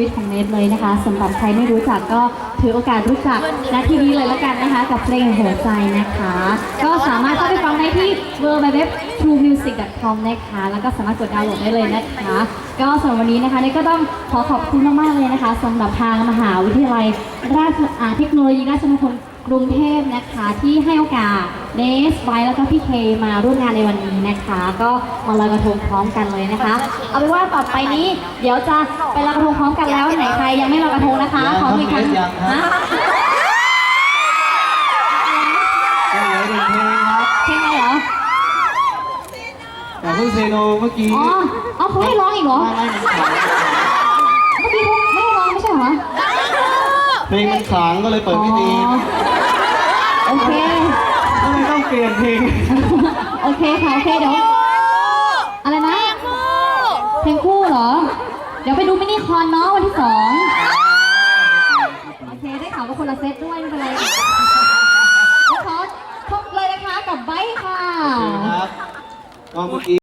ชีวิตของเนทเลยนะคะสำหรับใครไม่รู้จักก็ถือโอกาสรู้จักณที่นี้เลยแล้วกันนะคะ กับเพลงหัวใจนะคะ ก็สามารถเข้าไปฟังได้ที่ w w w t r u e m u s i c c o m นะคะ แล้วก็สามารถกดดาวน์โหลดได้เลยนะคะ ก็สำหรับวันนี้นะคะเนทก็ต้องขอขอบคุณมากๆเลยนะคะสำหรับทางมหาวิทยาลัยราชอาเทคโนโลยีราชมงคล กรุงเทพนะคะที่ให้โอกาสเนสไว้แล้วก็พี่เคมาร่วมงานในวันนี้นะคะ ก็มาลอยกระทงพร้อมกันเลยนะคะ เอาเป็นว่าต่อไปนี้ เดี๋ยวจะไปลอยกระทงพร้อมกันแล้วไหนใครยังไม่ลอยกระทงนะคะขออีกครั้งยังครับฮะยังเหลือหนึ่งเพลงครับเพลงอะไรเหรอแต่เพิ่งเซโนเมื่อกี้อ๋อเอาเขาให้ร้องอีกเหรอไม่ไม่มันขลังเมื่อกี้เขาไม่ให้ร้องไม่ใช่เหรอเพลงมันขลังก็เลยเปิดไม่ดีอ๋อ โอเคไม่ต้องเปลี่ยนเพลงโอเคค่ะโอเคเดี๋ยว อะไรนะ เพลงคู่เหรอ เดี๋ยวไปดูมินิคอนเนาะวันที่สองโอเคได้ข่าวว่าคนละเซตด้วยไม่เป็นไรแล้วขอพบเลยนะคะกับไบค์ค่ะครับก็เมื่อกี้